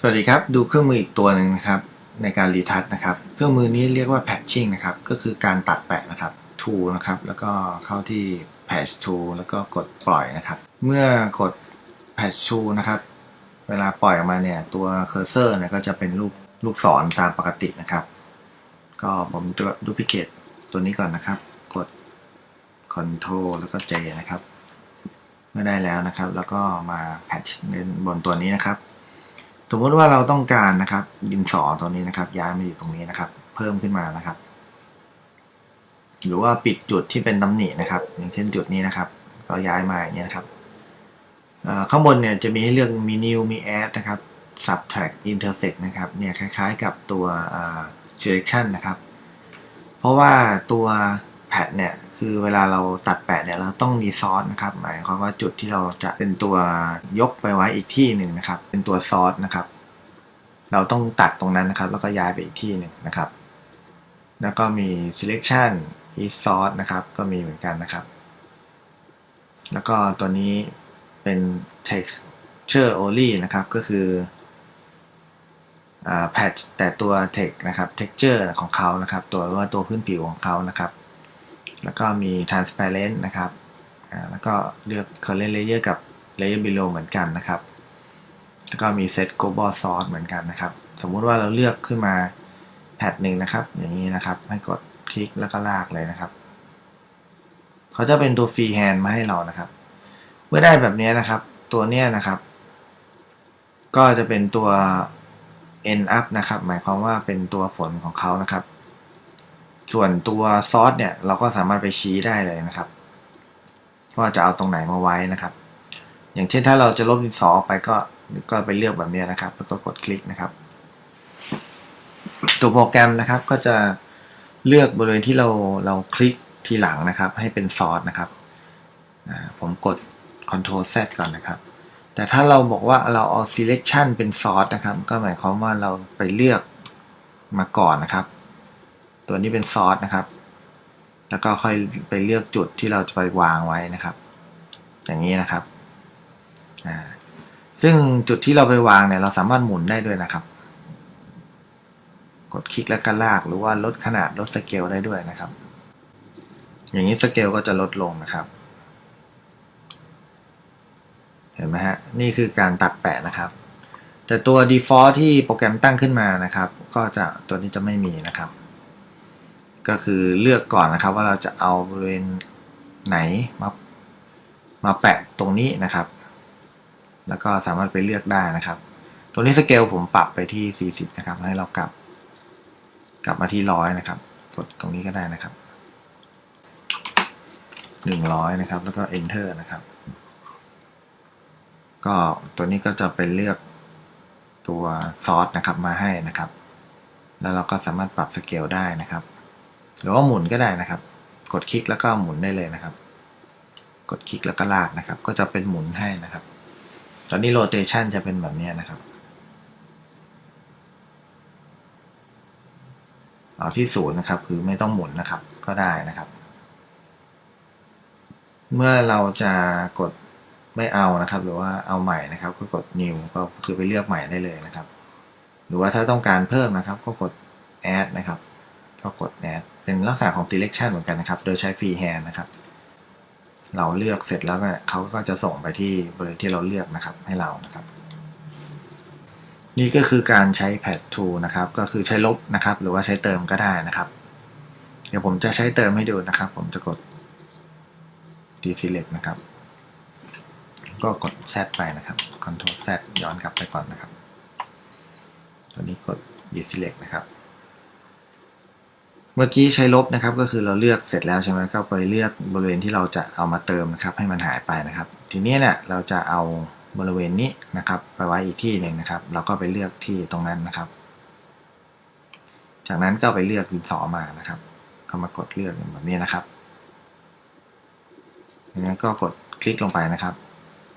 สวัสดีครับ ดูเครื่องมืออีกตัวหนึ่งนะครับ ในการรีทัชนะครับ เครื่องมือนี้เรียกว่า patching นะครับ ก็คือการตัดแปะนะครับ tool นะครับ แล้วก็เข้าที่ patch tool แล้วก็กดปล่อยนะครับ เมื่อกด patch tool นะครับ เวลาปล่อยออกมาเนี่ยตัว cursor เนี่ยก็จะเป็นรูปลูกศรตามปกตินะครับ ก็ผมจะ duplicate ตัวนี้ก่อนนะครับ กด control แล้วก็ J นะครับ เมื่อได้แล้วนะครับ แล้วก็มา patch บนตัวนี้นะครับ สมมติว่าเราต้องการนะครับดินสอตัวนี้นะครับ ย้ายมาอยู่ตรงนี้นะครับ เพิ่มขึ้นมานะครับ หรือว่าปิดจุดที่เป็นตำหนินะครับ อย่างเช่นจุดนี้นะครับ ก็ย้ายมาอย่างนี้นะครับข้างบนเนี่ยจะมีให้เลือกมี new มี add นะครับ subtract intersect นะครับเนี่ยคล้ายๆกับตัวอ่า selection นะครับ เพราะว่าตัวแพดเนี่ย คือเวลาเราตัดแปะเนี่ยเราต้องมีซอสนะครับ หมายความว่าจุดที่เราจะเป็นตัวยกไปไว้อีกที่หนึ่งนะครับ เป็นตัวซอสนะครับ เราต้องตัดตรงนั้นนะครับ แล้วก็ย้ายไปอีกที่หนึ่งนะครับ แล้วก็มี selection is source นะครับ ก็มีเหมือนกันนะครับ แล้วก็ตัวนี้เป็น texture only นะครับ ก็คืออ่า patch แต่ตัว text นะครับ texture ของเขานะครับ ตัวว่าตัวพื้นผิวของเขานะครับ แล้วก็มี transparent นะครับ แล้วก็เลือก current layer กับ layer below เหมือนกันนะครับ แล้วก็มี set global source เหมือนกันนะครับ สมมุติว่าเราเลือกขึ้นมาแพทหนึ่งนะครับ อย่างนี้นะครับ ให้กดคลิกแล้วก็ลากเลยนะครับ เขาจะเป็นตัว free hand มาให้เรานะครับ เมื่อได้แบบนี้นะครับ ตัวเนี้ยนะครับ ก็จะเป็นตัว end up นะครับ หมายความว่าเป็นตัวผลของเขานะครับ ส่วนตัวซอสเนี่ยเราก็สามารถไปชี้ได้เลยนะครับว่าจะเอาตรงไหนมาไว้นะครับ อย่างเช่นถ้าเราจะลบดินสอไปก็ก็ไปเลือกแบบนี้นะครับ แล้วก็กดคลิกนะครับ ตัวโปรแกรมนะครับก็จะเลือกบริเวณที่เราเราคลิกทีหลังนะครับ ให้เป็นซอสนะครับผมกด Ctrl Z ก่อนนะครับ แต่ถ้าเราบอกว่าเราเอา selection เป็นซอสนะครับ ก็หมายความว่าเราไปเลือกมาก่อนนะครับ ตัวนี้เป็นซอสนะครับ แล้วก็ค่อยไปเลือกจุดที่เราจะไปวางไว้นะครับ อย่างนี้นะครับซึ่งจุดที่เราไปวางเนี่ยเราสามารถหมุนได้ด้วยนะครับ กดคลิกแล้วก็ลากหรือว่าลดขนาดลดสเกลได้ด้วยนะครับ อย่างนี้สเกลก็จะลดลงนะครับเห็นไหมฮะนี่คือการตัดแปะนะครับ แต่ตัว default ที่โปรแกรมตั้งขึ้นมานะครับ ก็จะตัวนี้จะไม่มีนะครับ ก็คือเลือกก่อนนะครับว่าเราจะเอาบริเวณไหนมามาแปะตรงนี้นะครับ แล้วก็สามารถไปเลือกได้นะครับ ตัวนี้สเกลผมปรับไปที่ 40 นะครับ ให้เรากลับ กลับมาที่ร้อยนะครับ กดตรงนี้ก็ได้นะครับ 100 นะครับ แล้วก็ enter นะครับ ก็ตัวนี้ก็จะเป็นเลือกตัวซอสนะครับมาให้นะครับ แล้วเราก็สามารถปรับสเกลได้นะครับ หรือว่าหมุนก็ได้นะครับ กดคลิกแล้วก็หมุนได้เลยนะครับ กดคลิกแล้วก็ลากนะครับ ก็จะเป็นหมุนให้นะครับ ตอนนี้โรเตชันจะเป็นแบบนี้นะครับ เอาที่ศูนย์นะครับ คือไม่ต้องหมุนนะครับก็ได้นะครับ เมื่อเราจะกดไม่เอานะครับ หรือว่าเอาใหม่นะครับ ก็กด new ก็คือไปเลือกใหม่ได้เลยนะครับ หรือว่าถ้าต้องการเพิ่มนะครับ ก็กด add นะครับ ก็กด add เป็นลักษณะของ selection เหมือนกันนะครับ โดยใช้ free hand นะครับ เราเลือกเสร็จแล้วเนี่ยเขาก็จะส่งไปที่บริเวณที่เราเลือกนะครับให้เรานะครับ นี่ก็คือการใช้ patch tool นะครับ ก็คือใช้ลบนะครับ หรือว่าใช้เติมก็ได้นะครับ เดี๋ยวผมจะใช้เติมให้ดูนะครับ ผมจะกด deselect นะครับ ก็กด Z ไปนะครับ Ctrl Z ย้อนกลับไปก่อนนะครับ ตัวนี้กด deselect นะครับ เมื่อกี้ใช้ลบนะครับ ก็คือเราเลือกเสร็จแล้วใช่ไหมก็ไปเลือกบริเวณที่เราจะเอามาเติมนะครับ ให้มันหายไปนะครับ ทีนี้เนี่ยเราจะเอาบริเวณนี้นะครับ ไปไว้อีกที่หนึ่งนะครับ เราก็ไปเลือกที่ตรงนั้นนะครับ จากนั้นก็ไปเลือกดินสอมานะครับ ก็มากดเลือกแบบนี้นะครับอย่างนั้นก็กดคลิกลงไปนะครับ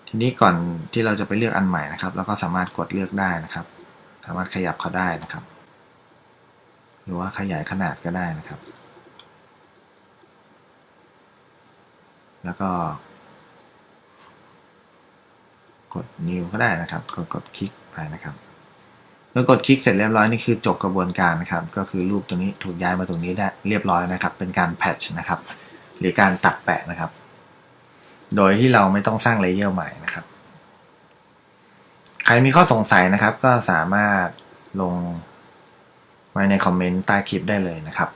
ทีนี้ก่อนที่เราจะไปเลือกอันใหม่นะครับ เราก็สามารถกดเลือกได้นะครับ สามารถขยับเขาได้นะครับ รือว่าขยายขนาดก็ได้นะครับ แล้วก็ กด new ก็ได้นะครับ กดกดคลิกไปนะครับเมื่อกดคลิกเสร็จเรียบร้อยนี่คือจบกระบวนการนะครับ ก็คือรูปตรงนี้ถูกย้ายมาตรงนี้ได้เรียบร้อยนะครับ เป็นการแพทช์นะครับ หรือการตัดแปะนะครับ โดยที่เราไม่ต้องสร้างเลเยอร์ใหม่นะครับ ใครมีข้อสงสัยนะครับ ก็สามารถลง ไว้ในคอมเมนต์ใต้คลิปได้เลยนะครับ